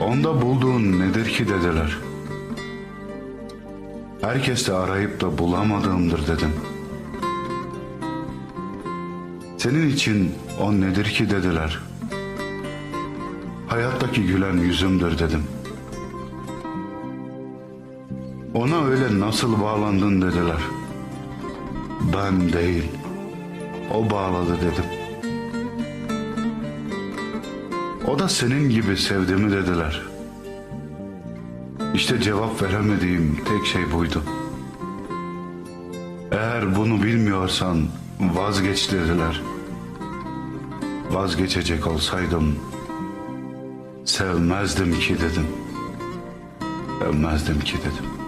Onda bulduğun nedir ki dediler. Herkes de arayıp da bulamadığımdır dedim. Senin için o nedir ki dediler. Hayattaki gülen yüzümdür dedim. Ona öyle nasıl bağlandın dediler. Ben değil, o bağladı dedim. O da senin gibi sevdi mi dediler. İşte cevap veremediğim tek şey buydu. Eğer bunu bilmiyorsan vazgeç dediler. Vazgeçecek olsaydım sevmezdim ki dedim. Sevmezdim ki dedim.